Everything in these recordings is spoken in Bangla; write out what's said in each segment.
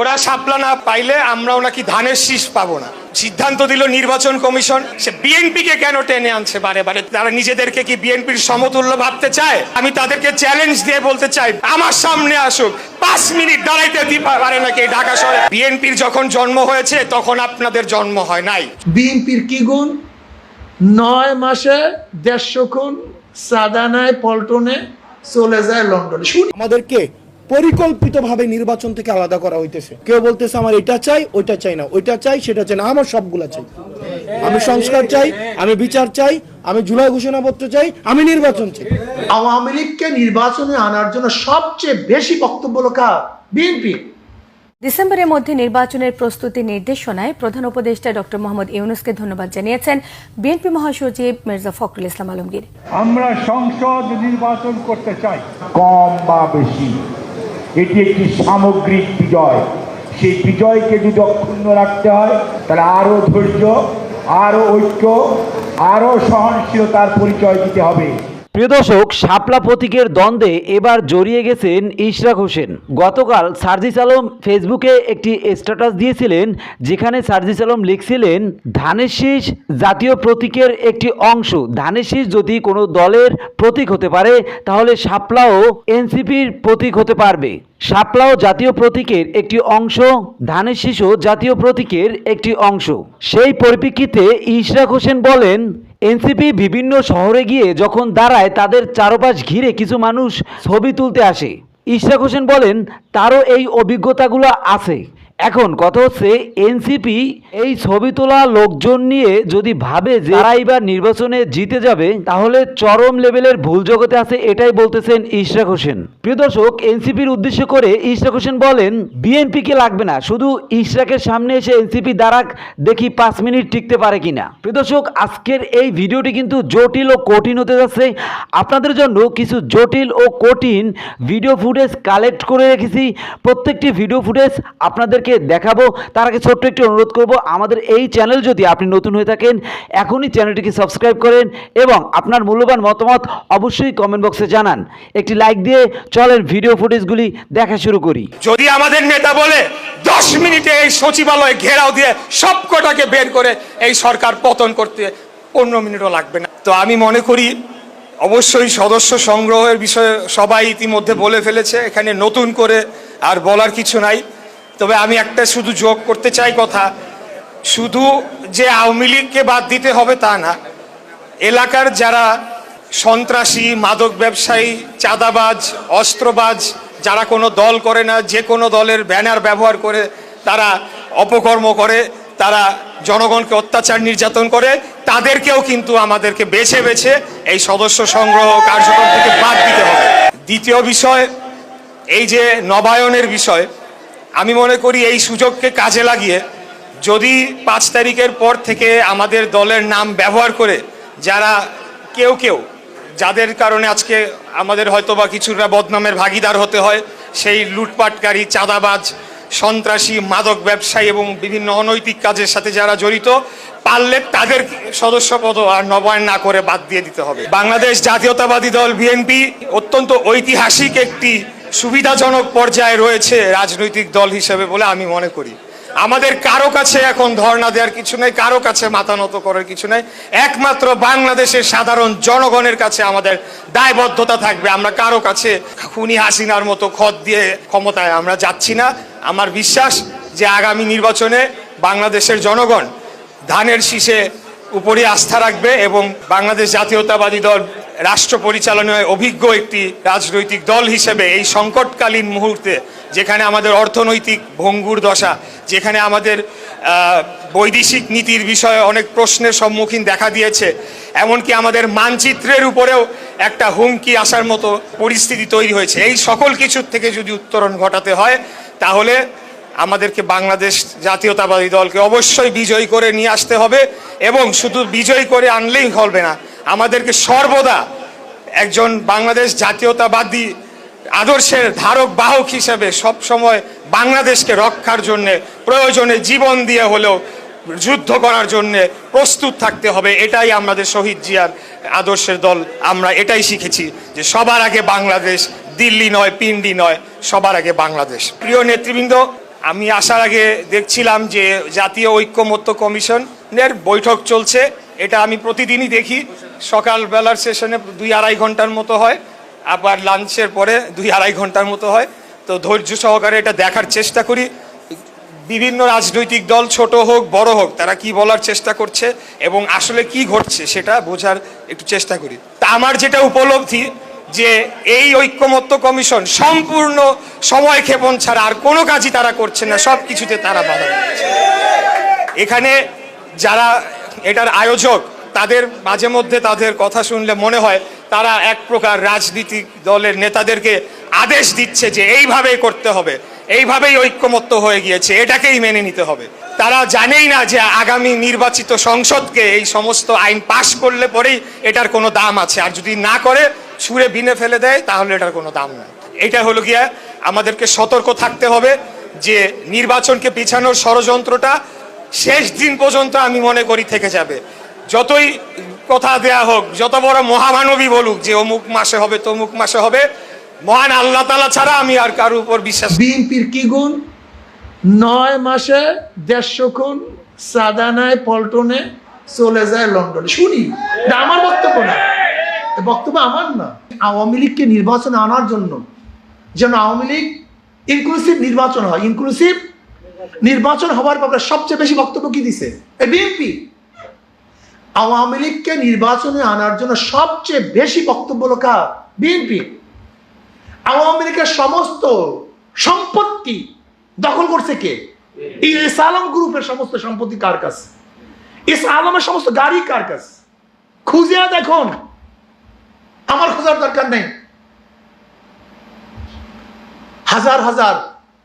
ওরা সাপলা না পাইলে আমরাও নাকি ধানের শীষ পাবো না। সিদ্ধান্ত দিল নির্বাচন কমিশন। সে বিএনপি কে কেন টেনে আনছে বারে বারে? তারা নিজেদেরকে কি বিএনপির সমতুল্য ভাবতে চায়? আমি তাদেরকে চ্যালেঞ্জ দিয়ে বলতে চাই আমার সামনে আসুক। পাঁচ মিনিট দাঁড়াইতে পারে নাকি ঢাকা শহরে? বিএনপির যখন জন্ম হয়েছে তখন আপনাদের জন্ম হয় নাই। বিএনপির কি গুণ? নয় মাসে দেড়শো খুন সাদানায় পল্টনে চলে যায় লন্ডনে। শুনি আমাদেরকে পরিকল্পিতভাবে নির্বাচন থেকে আলাদা করা হইতেছে। কেউ বলতেছে আমার এটা চাই ওইটা চাই না। ওইটা চাই সেটা চাই না। আমার সবগুলা চাই। আমি সংস্কার চাই আমি বিচার চাই আমি জুলাই ঘোষণাপত্র চাই আমি নির্বাচন চাই। আওয়ামী লীগকে নির্বাচনে আনার জন্য সবচেয়ে বেশি বক্তব্য লোকা বিএনপি। ডিসেম্বরের মধ্যে নির্বাচনের প্রস্তুতি নির্দেশনায় প্রধান উপদেষ্টা ডক্টর মোহাম্মদ ইউনুসকে ধন্যবাদ জানিয়েছেন বিএনপি মহাসচিব মির্জা ফখরুল ইসলাম আলমগীর। আমরা সংসদ নির্বাচন করতে চাই। কম বা বেশি? এটি একটি সামগ্রিক বিজয়। সেই বিজয়কে যদি অক্ষুণ্ণ রাখতে হয়, তাহলে আরও ধৈর্য, আরও ঐক্য, আরও সহনশীলতার পরিচয় দিতে হবে। প্রিয় দর্শক, শাপলা প্রতীকের দ্বন্দ্বে এবার জড়িয়ে গেছেন ইশরাক হোসেন। গতকাল সার্জিস আলম ফেসবুকে একটি স্ট্যাটাস দিয়েছিলেন, যেখানে সার্জিস আলম লিখছিলেন, ধানের শীষ জাতীয় প্রতীকের একটি অংশ। ধানের শীষ যদি কোনো দলের প্রতীক হতে পারে, তাহলে শাপলাও এনসিপির প্রতীক হতে পারবে। শাপলাও জাতীয় প্রতীকের একটি অংশ, ধানের শীষও জাতীয় প্রতীকের একটি অংশ। সেই পরিপ্রেক্ষিতে ইশরাক হোসেন বলেন এনসিপি বিভিন্ন শহরে গিয়ে যখন দাঁড়ায়, তাদের চারপাশ ঘিরে কিছু মানুষ ছবি তুলতে আসে। ইশরাক হোসেন বলেন, তারও এই অভিজ্ঞতাগুলো আছে। এখন কথা হচ্ছে, এনসিপি এই ছবি তোলা লোকজন নিয়ে যদি ভাবে যে তারা এবার নির্বাচনে জিতে যাবে, তাহলে চরম লেভেলের ভুল জগতে আছে এটাই বলতেছেন ইশরাক হোসেন। প্রিয় দর্শক, এনসিপির উদ্দেশ্য করে ইশরাক হোসেন বলেন, বিএনপিকে লাগবে না, শুধু ইশরাকের সামনে এসে এনসিপি দাঁড়াক, দেখি পাঁচ মিনিট টিকতে পারে কিনা। প্রিয় দর্শক, আজকের এই ভিডিওটি কিন্তু জটিল ও কঠিন হতে যাচ্ছে। আপনাদের জন্য কিছু জটিল ও কঠিন ভিডিও ফুটেজ কালেক্ট করে রেখেছি। প্রত্যেকটি ভিডিও ফুটেজ আপনাদেরকে দেখাবো। তার আগে ছোট্ট একটি অনুরোধ করব, আমাদের এই চ্যানেল যদি আপনি নতুন হয়ে থাকেন, এখনই চ্যানেলটিকে সাবস্ক্রাইব করেন এবং আপনার মূল্যবান মতামত অবশ্যই কমেন্ট বক্সে জানান। একটি লাইক দিয়ে চলেন ভিডিও ফুটেজগুলি দেখা শুরু করি। যদি আমাদের নেতা বলে, দশ মিনিটে এই সচিবালয় ঘেরাও দিয়ে সব কটাকে বের করে এই সরকার পতন করতে পনেরো মিনিটও লাগবে না। তো আমি মনে করি, অবশ্যই সদস্য সংগ্রহের বিষয়ে সবাই ইতিমধ্যে বলে ফেলেছে, এখানে নতুন করে আর বলার কিছু নাই। তবে আমি একটা শুধু যোগ করতে চাই কথা। শুধু যে আওয়ামী লীগকে বাদ দিতে হবে তা না। এলাকার যারা সন্ত্রাসী, মাদক ব্যবসায়ী, চাঁদাবাজ, অস্ত্রবাজ, যারা কোনো দল করে না, যে কোনো দলের ব্যানার ব্যবহার করে তারা অপকর্ম করে, তারা জনগণকে অত্যাচার নির্যাতন করে, তাদেরকেও কিন্তু আমাদেরকে বেছে বেছে এই সদস্য সংগ্রহ কার্যক্রম থেকে বাদ দিতে হবে। দ্বিতীয় বিষয়, এই যে নবায়নের বিষয় আমি মনে করি এই সুযোগকে কাজে লাগিয়ে যদি পাঁচ তারিখের পর থেকে আমাদের দলের নাম ব্যবহার করে যারা কেউ কেউ, যাদের কারণে আজকে আমাদের হয়তো বা কিছুটা বদনামের ভাগিদার হতে হয়, সেই লুটপাটকারী, চাঁদাবাজ, সন্ত্রাসী, মাদক ব্যবসায়ী এবং বিভিন্ন অনৈতিক কাজের সাথে যারা জড়িত, পারলে তাদের সদস্যপদ আর নবায়ন না করে বাদ দিয়ে দিতে হবে। বাংলাদেশ জাতীয়তাবাদী দল বিএনপি অত্যন্ত ঐতিহাসিক একটি সুবিধাজনক পর্যায়ে রয়েছে রাজনৈতিক দল হিসেবে বলে আমি মনে করি। আমাদের কারও কাছে এখন ধর্ণা দেওয়ার কিছু নেই, কারও কাছে মাথা নত করার কিছু নেই। একমাত্র বাংলাদেশের সাধারণ জনগণের কাছে আমাদের দায়বদ্ধতা থাকবে। আমরা কারও কাছে খুনি হাসিনার মতো খত দিয়ে ক্ষমতায় আমরা যাচ্ছি না। আমার বিশ্বাস যে আগামী নির্বাচনে বাংলাদেশের জনগণ ধানের শীষে উপরে আস্থা রাখবে এবং বাংলাদেশ জাতীয়তাবাদী দল রাষ্ট্র পরিচালনায় অভিজ্ঞ একটি রাজনৈতিক দল হিসেবে এই সংকটকালীন মুহূর্তে, যেখানে আমাদের অর্থনৈতিক ভঙ্গুর দশা, যেখানে আমাদের বৈদেশিক নীতির বিষয়ে অনেক প্রশ্নের সম্মুখীন দেখা দিয়েছে, এমনকি আমাদের মানচিত্রের উপরেও একটা হুমকি আসার মতো পরিস্থিতি তৈরি হয়েছে। এই সকল কিছুর থেকে যদি উত্তরণ ঘটাতে হয়, তাহলে আমাদেরকে বাংলাদেশ জাতীয়তাবাদী দলকে অবশ্যই বিজয়ী করে নিয়ে আসতে হবে এবং শুধু বিজয়ী করে আনলেই হবে না আমাদেরকে সর্বদা একজন বাংলাদেশ জাতীয়তাবাদী আদর্শের ধারক, বাহক হিসেবে সব সময় বাংলাদেশকে রক্ষার জন্য, প্রয়োজনে জীবন দিয়ে হলেও যুদ্ধ করার জন্য প্রস্তুত থাকতে হবে। এটাই আমাদের শহীদ জিয়ার আদর্শের দল। আমরা এটাই শিখেছি যে সবার আগে বাংলাদেশ, দিল্লি নয়, পিন্ডি নয়, সবার আগে বাংলাদেশ। প্রিয় নেতৃবৃন্দ, আমি আসার আগে দেখছিলাম যে জাতীয় ঐক্যমত্য কমিশনের বৈঠক চলছে। এটা আমি প্রতিদিনই দেখি। সকালবেলার সেশনে দুই আড়াই ঘণ্টার মতো হয়, আবার লাঞ্চের পরে দুই আড়াই ঘণ্টার মতো হয়। তো ধৈর্য সহকারে এটা দেখার চেষ্টা করি। বিভিন্ন রাজনৈতিক দল ছোট হোক, বড় হোক, তারা কি বলার চেষ্টা করছে এবং আসলে কি ঘটছে সেটা বোঝার একটু চেষ্টা করি। তা আমার যেটা উপলব্ধি যে এই ঐক্যমত্য কমিশন সম্পূর্ণ সময় ক্ষেপণ ছাড়া আর কোনো কাজই তারা করছে না, সব কিছুতে তারা বাধা এখানে যারা এটার আয়োজক তাদের মাঝে মধ্যে তাদের কথা শুনলে মনে হয় তারা এক প্রকার রাজনীতিক দলের নেতাদেরকে আদেশ দিচ্ছে যে এইভাবেই করতে হবে, এইভাবেই ঐক্যমত্য হয়ে গিয়েছে, এটাকেই মেনে নিতে হবে। তারা জানেই না যে আগামী নির্বাচিত সংসদকে এই সমস্ত আইন পাশ করলে পরেই এটার কোনো দাম আছে। আর যদি না করে, ছুঁড়ে বিনে ফেলে দেয়, তাহলে এটার কোনো দাম নাই। এটা হলো গিয়া আমাদেরকে সতর্ক থাকতে হবে যে নির্বাচনকে পিছানোর ষড়যন্ত্রটা শেষ দিন পর্যন্ত আমি মনে করি থেকে যাবে। যতই কথা দেয়া হোক, যত বড় মহামানবী বলুক, যে অমুক মাসে হবে, তমুক মাসে হবে, মহান আল্লাহ তালা ছাড়া আমি আর কারোর উপর বিশ্বাস বিএনপির কি গুণ? নয় মাসে দেড়শো খুন সাদানায়, পল্টনে চলে যায় লন্ডনে। শুনি আমার বক্তব্য না। বক্তব্য আমার না। আওয়ামী লীগকে নির্বাচনে আনার জন্য যেন আওয়ামী লীগ ইনক্লুসিভ নির্বাচন হয়। ইনক্লুসিভ নির্বাচন হওয়ার ব্যাপারে সবচেয়ে বেশি বক্তব্য কি দিছে? বিএনপি। আওয়ামী লীগকে নির্বাচনে আনার জন্য সবচেয়ে বেশি বক্তব্য হলো কার? বিএনপি। আওয়ামী লীগের সমস্ত সম্পত্তি দখল করছে কে? এই এস আলম গ্রুপের সমস্ত সম্পত্তি কার কাছে? এস আলমের সমস্ত গাড়ি কার কাছে? খুঁজে দেখুন। আমার খোঁজার দরকার নেই। হাজার হাজার,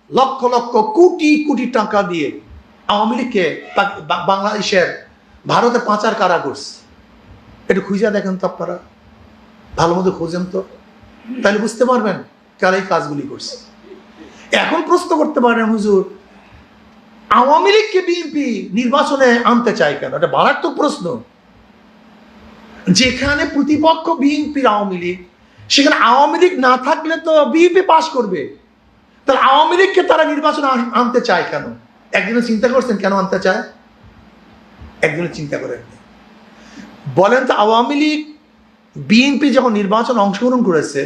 লক্ষ লক্ষ, কোটি কোটি টাকা দিয়ে আওয়ামী লীগকে বাংলাদেশের ভারতে পাচার কারা করছে? একটু খুঁজে দেখেন তো আপনারা। ভালো মতো খোঁজেন তো। তাহলে বুঝতে পারবেন কারা এই কাজগুলি করছে। এখন প্রশ্ন করতে পারেন, হুজুর, আওয়ামী লীগকে বিএনপি নির্বাচনে আনতে চায় কেন? এটা মারাত্মক প্রশ্ন। যেখানে প্রতিপক্ষ বিএনপির আওয়ামী লীগ, সেখানে আওয়ামী লীগ না থাকলে তো বিএনপি পাশ করবে। তাহলে আওয়ামী লীগকে তারা নির্বাচনে আনতে চায় কেন? একদিনও চিন্তা করছেন কেন আনতে চায়? একদিনও চিন্তা করেন বলেন তো আওয়ামী লীগ, বিএনপি যখন নির্বাচন অংশগ্রহণ করেছে,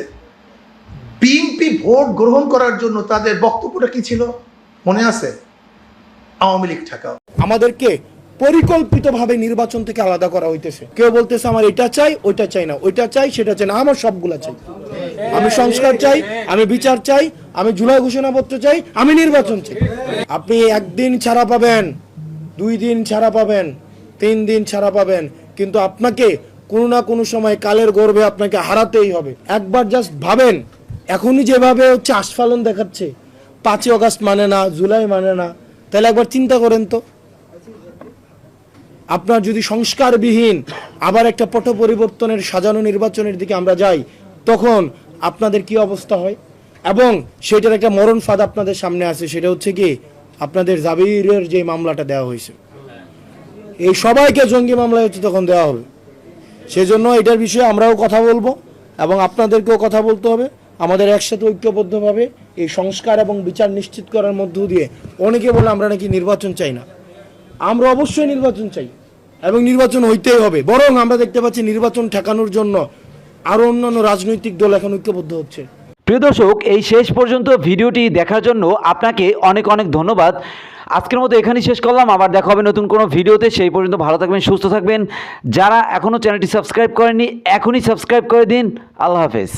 বিএনপি ভোট গ্রহণ করার জন্য তাদের বক্তব্যটা কি ছিল? মনে আছে? আওয়ামী লীগ ঠেকাও। আমাদেরকে পরিকল্পিতভাবে নির্বাচন থেকে আলাদা করা হইতেছে। কেউ বলতেছে, আমার এটা চাই, ওইটা চাই না, ওইটা চাই, সেটা চাই না, আমার সবগুলা চাই। আমি সংস্কার চাই, আমি বিচার চাই, আমি জুলাই ঘোষণাপত্র চাই, আমি নির্বাচন চাই। আপনি একদিন ছাড়া পাবেন। দুই দিন ছাড়া পাবেন, তিন দিন ছাড়া পাবেন। কিন্তু আপনাকে কোনো না কোনো সময় কালের গর্ভে আপনাকে হারাতেই হবে। একবার জাস্ট ভাবেন, এখনই যেভাবে হচ্ছে আস্ফালন দেখাচ্ছে। পাঁচই অগাস্ট মানে না, জুলাই মানে না। তাহলে একবার চিন্তা করেন তো। আপনার যদি সংস্কারবিহীন আবার একটা পট পরিবর্তনের সাজানো নির্বাচনের দিকে আমরা যাই, তখন আপনাদের কি অবস্থা হয়? এবং সেটার একটা মরণ ফাঁদ আপনাদের সামনে আছে, সেটা হচ্ছে কি আপনাদের জাবিরের যে মামলাটা দেওয়া হয়েছে, এই সবাইকে জঙ্গি মামলায় হচ্ছে তখন দেওয়া হবে। সেজন্য এটার বিষয়ে আমরাও কথা বলব এবং আপনাদেরকেও কথা বলতে হবে। আমাদের একসাথে ঐক্যবদ্ধভাবে এই সংস্কার এবং বিচার নিশ্চিত করার মধ্য দিয়ে অনেকে বলে আমরা নাকি নির্বাচন চাই না। আমরা অবশ্যই নির্বাচন চাই এবং নির্বাচন হইতেই হবে। বরং আমরা দেখতে পাচ্ছি নির্বাচন ঠেকানোর জন্য আরও অন্যান্য রাজনৈতিক দল এখন ঐক্যবদ্ধ হচ্ছে। প্রিয় দর্শক, এই শেষ পর্যন্ত ভিডিওটি দেখার জন্য আপনাকে অনেক অনেক ধন্যবাদ। আজকের মতো এখানেই শেষ করলাম। আবার দেখা হবে নতুন কোনো ভিডিওতে। সেই পর্যন্ত ভালো থাকবেন, সুস্থ থাকবেন। যারা এখনও চ্যানেলটি সাবস্ক্রাইব করেননি, এখনই সাবস্ক্রাইব করে দিন। আল্লাহ হাফেজ।